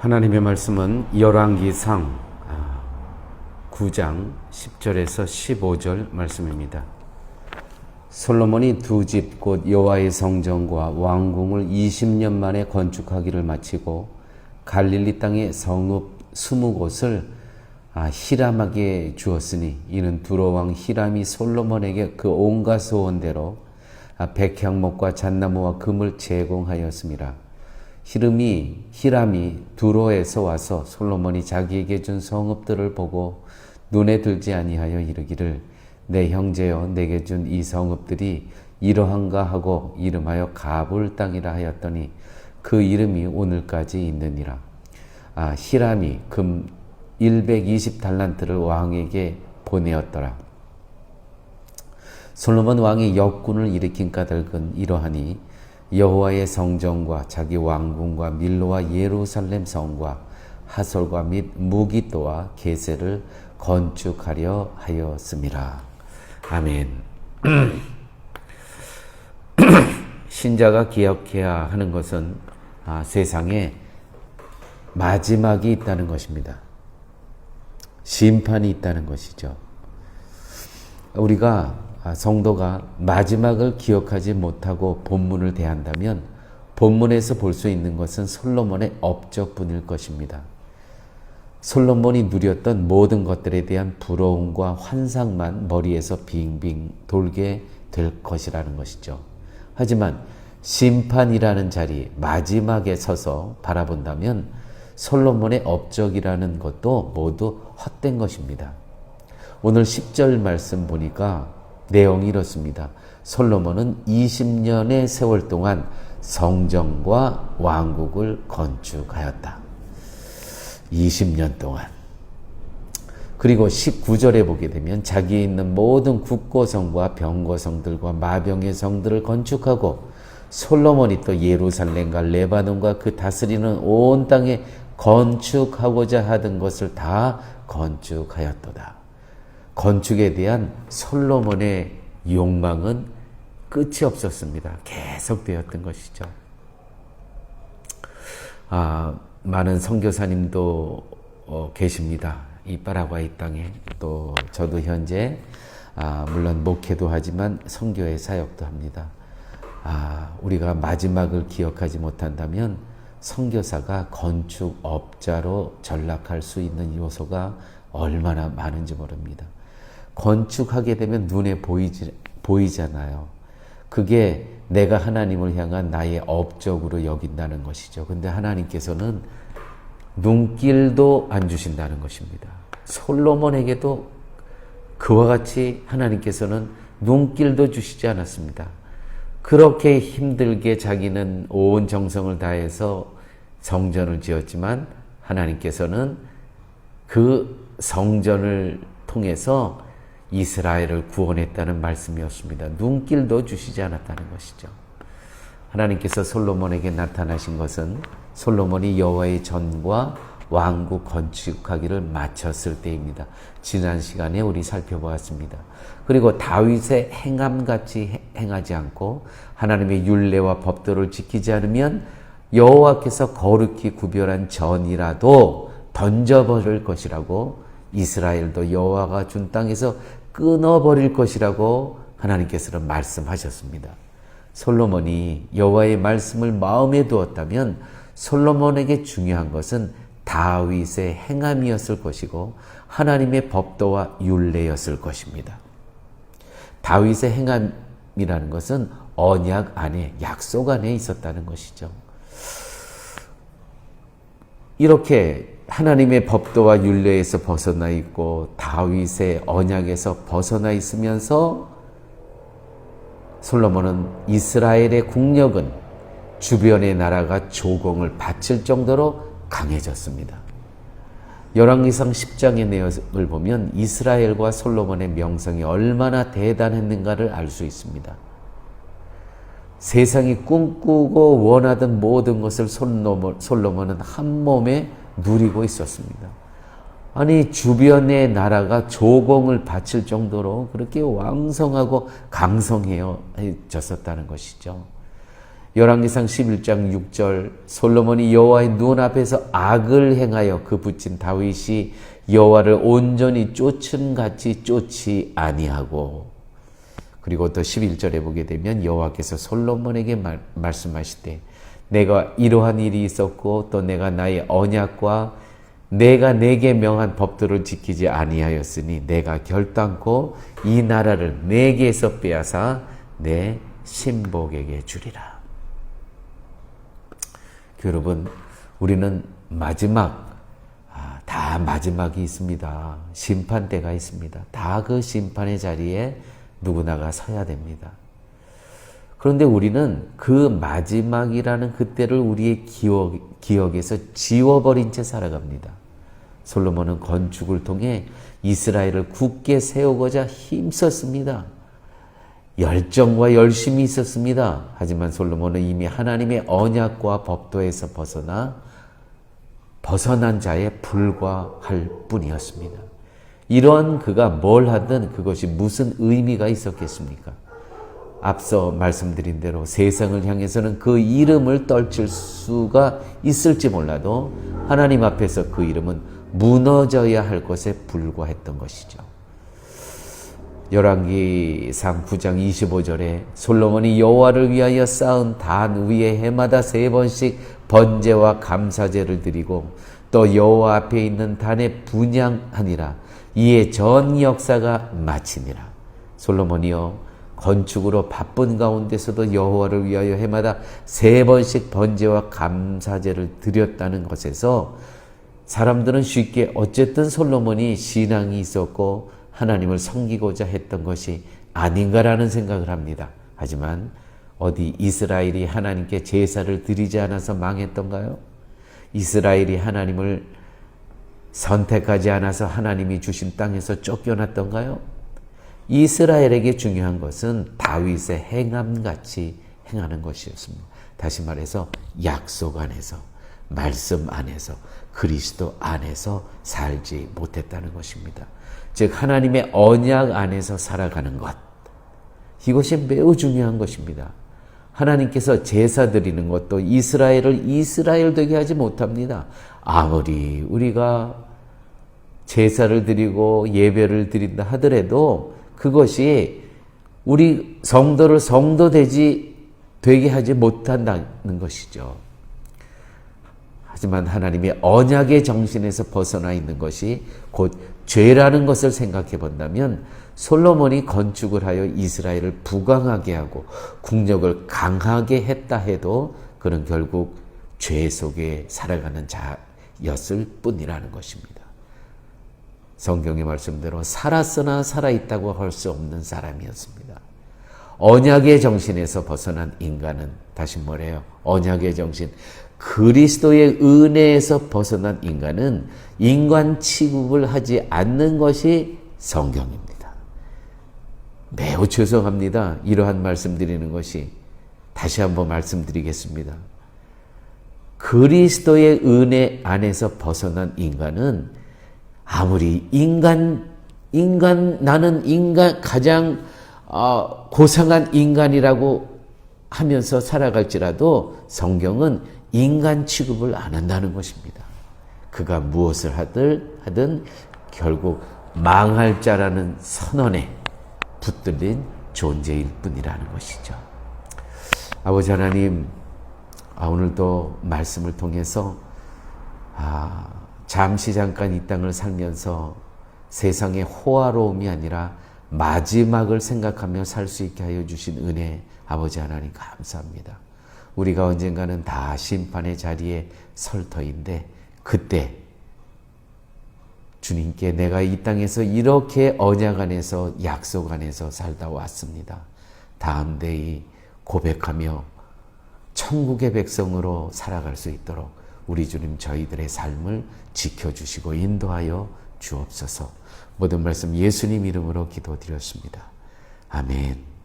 하나님의 말씀은 열왕기상 9장 10절에서 15절 말씀입니다. 솔로몬이 두 집 곧 여호와의 성전과 왕궁을 20년 만에 건축하기를 마치고 갈릴리 땅의 성읍 20곳을 아, 히람에게 주었으니 이는 두로 왕 히람이 솔로몬에게 그 온갖 소원대로 아, 백향목과 잣나무와 금을 제공하였습니다. 히름이 히람이 두로에서 와서 솔로몬이 자기에게 준 성읍들을 보고 눈에 들지 아니하여 이르기를 내 형제여 내게 준 이 성읍들이 이러한가 하고 이름하여 가불 땅이라 하였더니 그 이름이 오늘까지 있느니라. 아 히람이 금 120달란트를 왕에게 보내었더라. 솔로몬 왕이 역군을 일으킨 까닭은 이러하니 여호와의 성전과 자기 왕궁과 밀로와 예루살렘 성과 하솔과 및 무기 또와 게세를 건축하려 하였습니다. 아멘. 신자가 기억해야 하는 것은 아, 세상에 마지막이 있다는 것입니다. 심판이 있다는 것이죠. 우리가 아, 성도가 마지막을 기억하지 못하고 본문을 대한다면 본문에서 볼 수 있는 것은 솔로몬의 업적뿐일 것입니다. 솔로몬이 누렸던 모든 것들에 대한 부러움과 환상만 머리에서 빙빙 돌게 될 것이라는 것이죠. 하지만 심판이라는 자리 마지막에 서서 바라본다면 솔로몬의 업적이라는 것도 모두 헛된 것입니다. 오늘 10절 말씀 보니까 내용이 이렇습니다. 솔로몬은 20년의 세월 동안 성전과 왕국을 건축하였다. 20년 동안. 그리고 19절에 보게 되면 자기에 있는 모든 국고성과 병고성들과 마병의 성들을 건축하고 솔로몬이 또 예루살렘과 레바논과 그 다스리는 온 땅에 건축하고자 하던 것을 다 건축하였도다. 건축에 대한 솔로몬의 욕망은 끝이 없었습니다. 계속되었던 것이죠. 아, 많은 선교사님도 어, 계십니다. 이 파라과이 땅에 또 저도 현재 아, 물론 목회도 하지만 선교의 사역도 합니다. 아, 우리가 마지막을 기억하지 못한다면 선교사가 건축업자로 전락할 수 있는 요소가 얼마나 많은지 모릅니다. 건축하게 되면 눈에 보이지, 보이잖아요. 그게 내가 하나님을 향한 나의 업적으로 여긴다는 것이죠. 근데 하나님께서는 눈길도 안 주신다는 것입니다. 솔로몬에게도 그와 같이 하나님께서는 눈길도 주시지 않았습니다. 그렇게 힘들게 자기는 온 정성을 다해서 성전을 지었지만 하나님께서는 그 성전을 통해서 이스라엘을 구원했다는 말씀이었습니다. 눈길도 주시지 않았다는 것이죠. 하나님께서 솔로몬에게 나타나신 것은 솔로몬이 여호와의 전과 왕국 건축하기를 마쳤을 때입니다. 지난 시간에 우리 살펴보았습니다. 그리고 다윗의 행함같이 행하지 않고 하나님의 율례와 법도를 지키지 않으면 여호와께서 거룩히 구별한 전이라도 던져버릴 것이라고 이스라엘도 여호와가 준 땅에서 끊어버릴 것이라고 하나님께서는 말씀하셨습니다. 솔로몬이 여호와의 말씀을 마음에 두었다면 솔로몬에게 중요한 것은 다윗의 행함이었을 것이고 하나님의 법도와 율례였을 것입니다. 다윗의 행함이라는 것은 언약 안에 약속 안에 있었다는 것이죠. 이렇게 하나님의 법도와 율례에서 벗어나 있고 다윗의 언약에서 벗어나 있으면서 솔로몬은 이스라엘의 국력은 주변의 나라가 조공을 바칠 정도로 강해졌습니다. 열왕기상 10장의 내용을 보면 이스라엘과 솔로몬의 명성이 얼마나 대단했는가를 알 수 있습니다. 세상이 꿈꾸고 원하던 모든 것을 솔로몬은 한 몸에 누리고 있었습니다. 아니 주변의 나라가 조공을 바칠 정도로 그렇게 왕성하고 강성해졌었다는 것이죠. 열왕기상 11장 6절 솔로몬이 여호와의 눈앞에서 악을 행하여 그 붙인 다윗이 여호와를 온전히 쫓은 같이 쫓지 아니하고 그리고 또 11절에 보게 되면 여호와께서 솔로몬에게 말, 말씀하시되 내가 이러한 일이 있었고 또 내가 나의 언약과 내가 내게 명한 법도를 지키지 아니하였으니 내가 결단코 이 나라를 내게서 빼앗아 내 신복에게 주리라. 여러분, 우리는 마지막 아, 다 마지막이 있습니다. 심판 때가 있습니다. 다 그 심판의 자리에 누구나가 서야 됩니다. 그런데 우리는 그 마지막이라는 그때를 우리의 기억, 기억에서 지워버린 채 살아갑니다. 솔로몬은 건축을 통해 이스라엘을 굳게 세우고자 힘썼습니다. 열정과 열심이 있었습니다. 하지만 솔로몬은 이미 하나님의 언약과 법도에서 벗어나 벗어난 자에 불과할 뿐이었습니다. 이러한 그가 뭘 하든 그것이 무슨 의미가 있었겠습니까? 앞서 말씀드린 대로 세상을 향해서는 그 이름을 떨칠 수가 있을지 몰라도 하나님 앞에서 그 이름은 무너져야 할 것에 불과했던 것이죠. 열왕기상 9장 25절에 솔로몬이 여호와를 위하여 쌓은 단 위에 해마다 세 번씩 번제와 감사제를 드리고 또 여호와 앞에 있는 단에 분양하니라 이에 전 역사가 마치니라 솔로몬이요 건축으로 바쁜 가운데서도 여호와를 위하여 해마다 세 번씩 번제와 감사제를 드렸다는 것에서 사람들은 쉽게 어쨌든 솔로몬이 신앙이 있었고 하나님을 섬기고자 했던 것이 아닌가라는 생각을 합니다. 하지만 어디 이스라엘이 하나님께 제사를 드리지 않아서 망했던가요? 이스라엘이 하나님을 선택하지 않아서 하나님이 주신 땅에서 쫓겨났던가요? 이스라엘에게 중요한 것은 다윗의 행함같이 행하는 것이었습니다. 다시 말해서 약속 안에서 말씀 안에서 그리스도 안에서 살지 못했다는 것입니다. 즉 하나님의 언약 안에서 살아가는 것. 이것이 매우 중요한 것입니다. 하나님께서 제사 드리는 것도 이스라엘을 이스라엘 되게 하지 못합니다. 아무리 우리가 제사를 드리고 예배를 드린다 하더라도 그것이 우리 성도를 성도 되지 되게 하지 못한다는 것이죠. 하지만 하나님의 언약의 정신에서 벗어나 있는 것이 곧 죄라는 것을 생각해 본다면 솔로몬이 건축을 하여 이스라엘을 부강하게 하고 국력을 강하게 했다 해도 그는 결국 죄 속에 살아가는 자였을 뿐이라는 것입니다. 성경의 말씀대로 살았으나 살아있다고 할 수 없는 사람이었습니다. 언약의 정신에서 벗어난 인간은 다시 뭐래요? 언약의 정신. 그리스도의 은혜에서 벗어난 인간은 인간 취급을 하지 않는 것이 성경입니다. 매우 죄송합니다. 이러한 말씀 드리는 것이 다시 한번 말씀드리겠습니다. 그리스도의 은혜 안에서 벗어난 인간은 아무리 인간 인간 나는 인간 가장 어, 고상한 인간이라고 하면서 살아갈지라도 성경은 인간 취급을 안 한다는 것입니다. 그가 무엇을 하든 하든 결국 망할 자라는 선언에 붙들린 존재일 뿐이라는 것이죠. 아버지 하나님, 아, 오늘도 말씀을 통해서 아, 잠시 잠깐 이 땅을 살면서 세상의 호화로움이 아니라 마지막을 생각하며 살 수 있게 하여 주신 은혜 아버지 하나님 감사합니다. 우리가 언젠가는 다 심판의 자리에 설 터인데 그때 주님께 내가 이 땅에서 이렇게 언약 안에서 약속 안에서 살다 왔습니다. 다음 대이 고백하며 천국의 백성으로 살아갈 수 있도록 우리 주님 저희들의 삶을 지켜주시고 인도하여 주옵소서. 모든 말씀 예수님 이름으로 기도드렸습니다. 아멘.